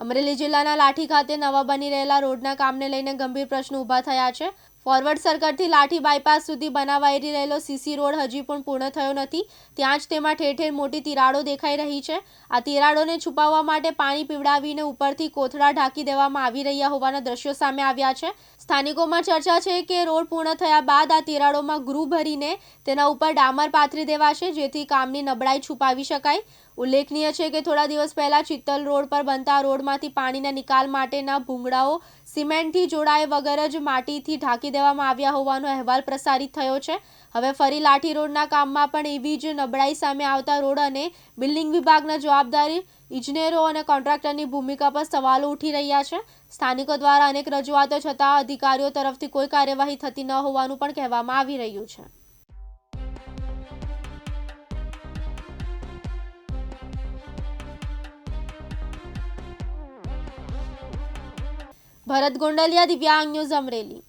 અમરેલી જિલ્લાના લાઠી ખાતે નવા બની રહેલા રોડના કામને લઈને ગંભીર પ્રશ્નો ઊભા થયા છે. ફોરવર્ડ સર્કલથી લાઠી બાયપાસ સુધી બનાવાઈ રહેલો સીસી રોડ હજી પણ પૂર્ણ થયો નથી. ત્યાં જ તેમાં ઠેર ઠેર મોટી તિરાડો દેખાઈ રહી છે. આ તિરાડોને છુપાવવા માટે પાણી પીવડાવીને ઉપરથી કોથળા ઢાંકી દેવામાં આવી રહ્યા હોવાના દ્રશ્યો સામે આવ્યા છે. સ્થાનિકોમાં ચર્ચા છે કે રોડ પૂર્ણ થયા બાદ આ તિરાડોમાં ગ્રુ ભરીને તેના ઉપર ડામર પાથરી દેવાશે, જેથી કામની નબળાઈ છુપાવી શકાય. ઉલ્લેખનીય છે કે થોડા દિવસ પહેલા ચિત્તલ રોડ પર બનતા રોડમાંથી પાણીના નિકાલ માટેના ભૂંગળાઓ સિમેન્ટથી જોડાય વગર જ માટીથી ઢાંકી દેવામાં આવ્યા હોવાનો અહેવાલ પ્રસારિત થયો છે. હવે ફરી લાઠી રોડના કામમાં પણ એવી જ નબળાઈ સામે આવતા રોડ અને બિલ્ડિંગ વિભાગના જવાબદારી ઇજનેરો અને કોન્ટ્રાક્ટરની ભૂમિકા પર સવાલો ઉઠી રહ્યા છે. સ્થાનિકો દ્વારા અનેક રજૂઆતો છતાં અધિકારીઓ તરફથી કોઈ કાર્યવાહી થતી ન હોવાનું પણ કહેવામાં આવી રહ્યું છે. ભરત ગોંડલિયા, દિવ્યાંગ ન્યૂઝ અમરેલી.